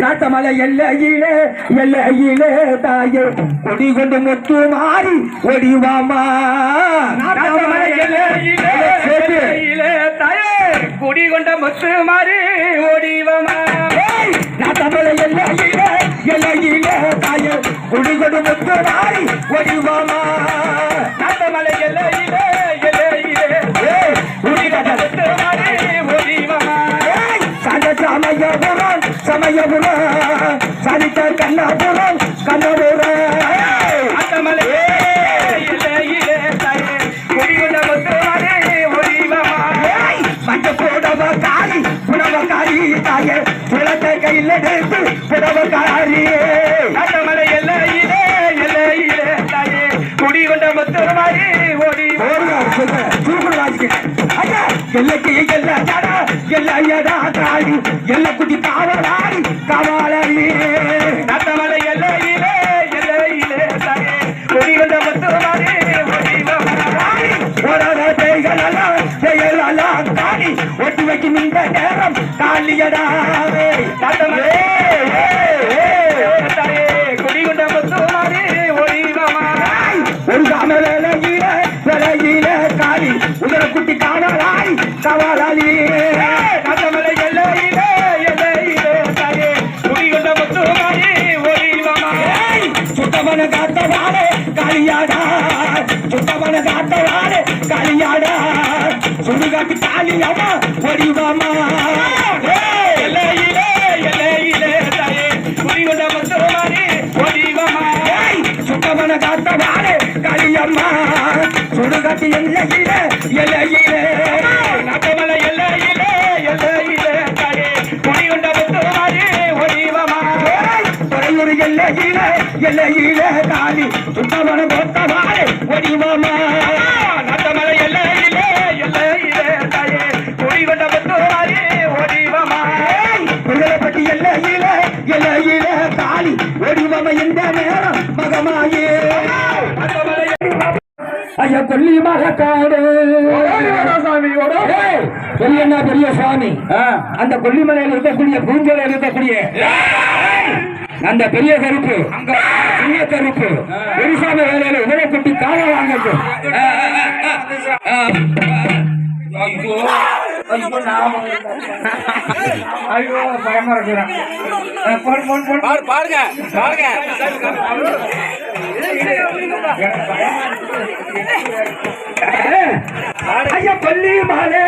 நாட்டமலை எல்லையிலே எல்லையிலே தாயே. கொடி கொண்டு முத்து மாறி ஒடிவாமா நாட்டமலை எல்லையிலே, தாயே, குடி கொண்ட முத்து மாறி நாட்டமலை எல்லையிலே எல்லையிலே தாயே. கொடி கொண்டு முத்து மாறி ஒடிவாமா மாறி ஓடிவமா மஞ்ச புடவ காரி புடவ காரி தாயே. புலத்தை கையில் எடுத்து புடவ காரி நாட்டமலை எல்லையிலே எல்லையிலே தாயே, குடி கொண்ட முத்து மாறி ஓடி சூப்பர் வாசிக்கிறேன். எல்லைக்கு செயலெல்லாம் தாடி ஒட்டி வைக்கும் இந்த நேரம். காலியடாவே நாட்டமலை தாயே, குடி கொண்ட ஒரு காம வேலையில வேலையில காரி உதர குட்டி காவலாடி காவலாடி நாட்டமலை எல்லையிலே எல்லையிலே தாயே, குடி கொண்ட முத்து சுத்தமன காத்தவாடே காளியாடா. சுத்தமன காத்தவாடே காளியாடா. சுடுகாட்டு காளியாடா ஒடிவாமா காளியம்மா சுடுகாட்டு எல்லையில எல்லையிலே. நாட்டமலை எல்லையிலே எல்லையிலே தாயே, குடி கொண்ட முத்து மாறி ஓடிவமா துறையூர் எல்லையில எல்லையில காளி சுத்தமன கோத்தவாடே ஒடிவாமா நாட்டமலை ஐயா கொல்லி ஏய், பெரியண்ணா பெரிய சுவாமி. அந்த கொல்லிமலையில் இருக்கக்கூடிய பூஞ்சோலையில் இருக்கக்கூடிய அந்த பெரிய கருப்பு சின்ன கருப்பு பெருசாமி வேலையில உதவி குட்டி கால வாங்கட்டு ஐயோ பயமா இருக்கிறேன் பாருங்க பாருங்க ஐயா மாலை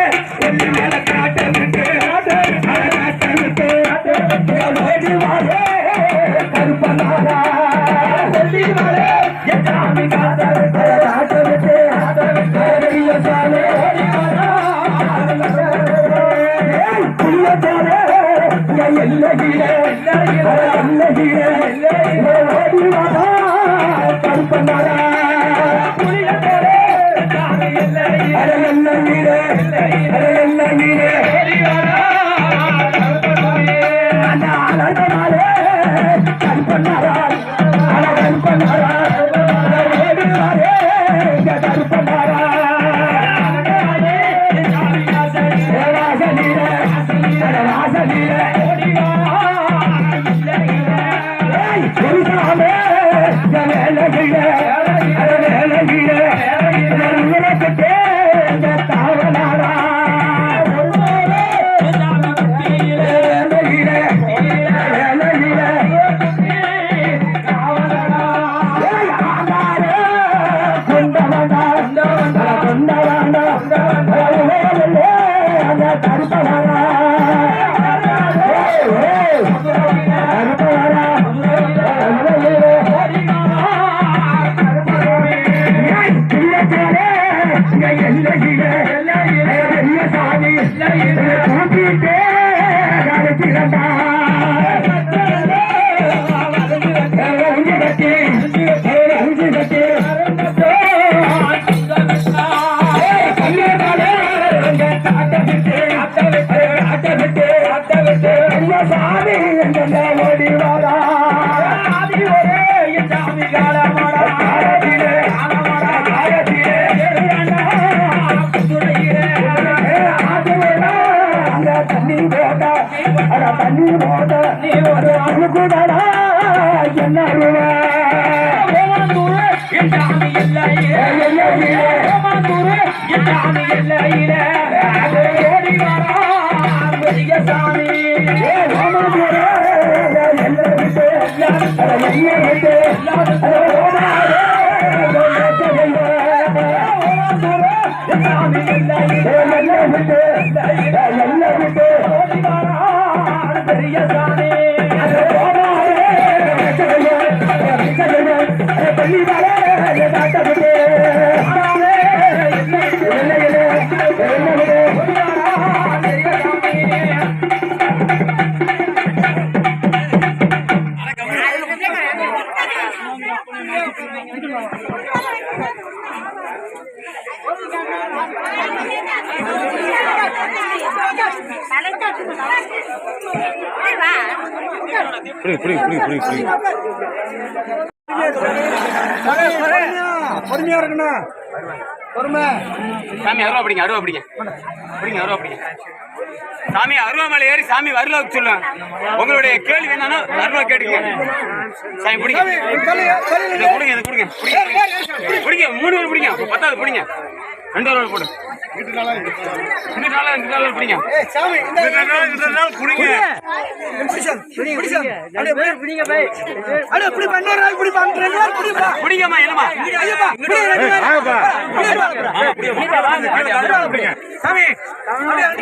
அரை எல்லையிலே ஓடி வாரா கருப்பனாரா புரிய என்ன என்ன நீ ஒரு அருள் கூடடா என்ன அருள் என்ற அணி இல்லையிலே என்ற அணி இல்லையிலே ஓடி வரா பெரிய சாமி என்ன விட்டு என்ன விட்டு புரியுது புரியுது புரியுது புரியுது பொறுமையா இருக்கணும். பொறுமை. சாமி அருவா பிடிங்க அருவா பிடிங்க. பிடிங்க அருவா பிடிங்க. சாமி அருவா மேல ஏறி சாமி வரல சொல்லுவேன் உங்களுடைய கேள்வி என்னன்னா அருவா கேட்டுங்க சாமி பிடிங்க. இதை பிடிங்க பிடிங்க. பிடிங்க மூணு பேர் பிடிங்க. பத்தாவது பிடிங்க. ரெண்டு ரூபா போடு. ரெண்டு நாளா ரெண்டு நாளா ரெண்டு நாளா பிடிங்க ஏய் சாமி இந்த ரெண்டு நாளா ரெண்டு நாளா பிடிங்க நிமிஷம் பிடிங்க அட போய் பிடிங்க பை அட இப்படி பண்ணற இப்படி பண்ணற ரெண்டு நாள் பிடிங்க பிடிங்கமா என்னமா ஐயப்பா பிடி ரெண்டு நாள் வாங்கப்பா பிடிங்க சாமி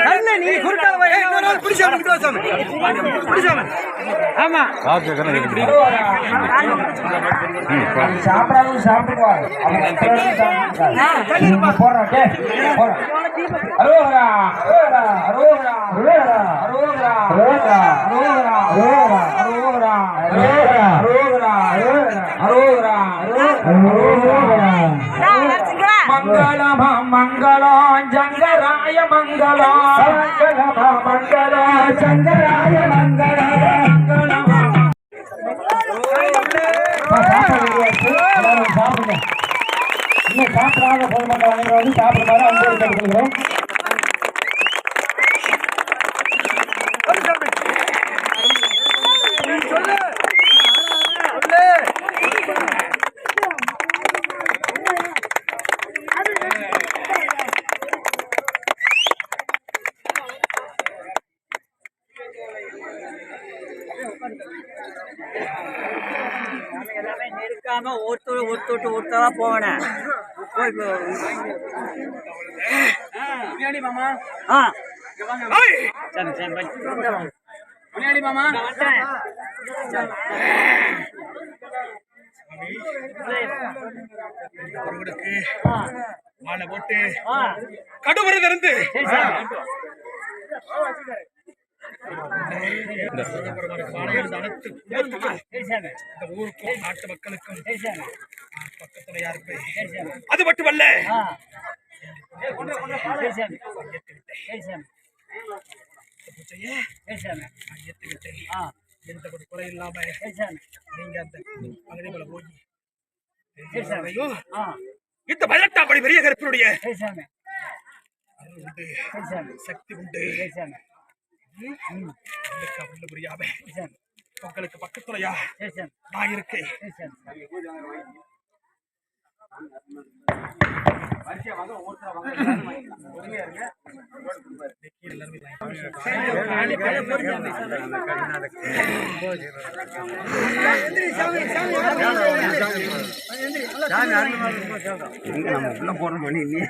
நல்ல நீ குருட்டால வா ரெண்டு நாள் பிடிச்சா முடிவா சாமி. பிடிச்சாம ஆமா. பாத்துக்கறேன் இப்படி சாப்பிடாம சாப்பிடுவாங்க அவங்க சாப்பிடுவாங்க சாப்பிடாத சாப்பிடுவார் போறாட்டே அரோகரா அரோகரா அரோகரா அரோகரா அரோகரா அரோகரா அரோகரா அரோகரா அரோகரா அரோகரா அரோகரா மங்களம மங்களம் ஜங்கராய மங்களம் மங்களம மங்களம் ஜங்கராய மங்களம் இன்னும் சாப்பிடாத பொதுமக்கள் அனைவரும் வந்து சாப்பிடுமாறு அன்போடு கேட்டுக்கொள்கிறோம். இல்லாமல் ஒருத்தர் ஒருத்தர் ஒருத்தராக போவேனே மாமா. ஆ. சரி சரி முன்னாடி மாமா. அவர்களுக்கு மாலை போட்டு கடுமரம் இருந்து ஊருக்கும் நாட்டு மக்களுக்கும் அது மட்டுமல்ல. எந்த ஒரு குறை இல்லாம நீங்க அந்த மகளிர் போய் இந்த படி பெரிய கருப்பினுடைய சக்தி உண்டு. உங்களுக்கு பக்கத்துறையா நான் இருக்கேன். வரிசையா வாங்க ஒவ்வொருத்தர வாங்க ஒருமையா இருங்க நம்ம உள்ள போன மணி நீ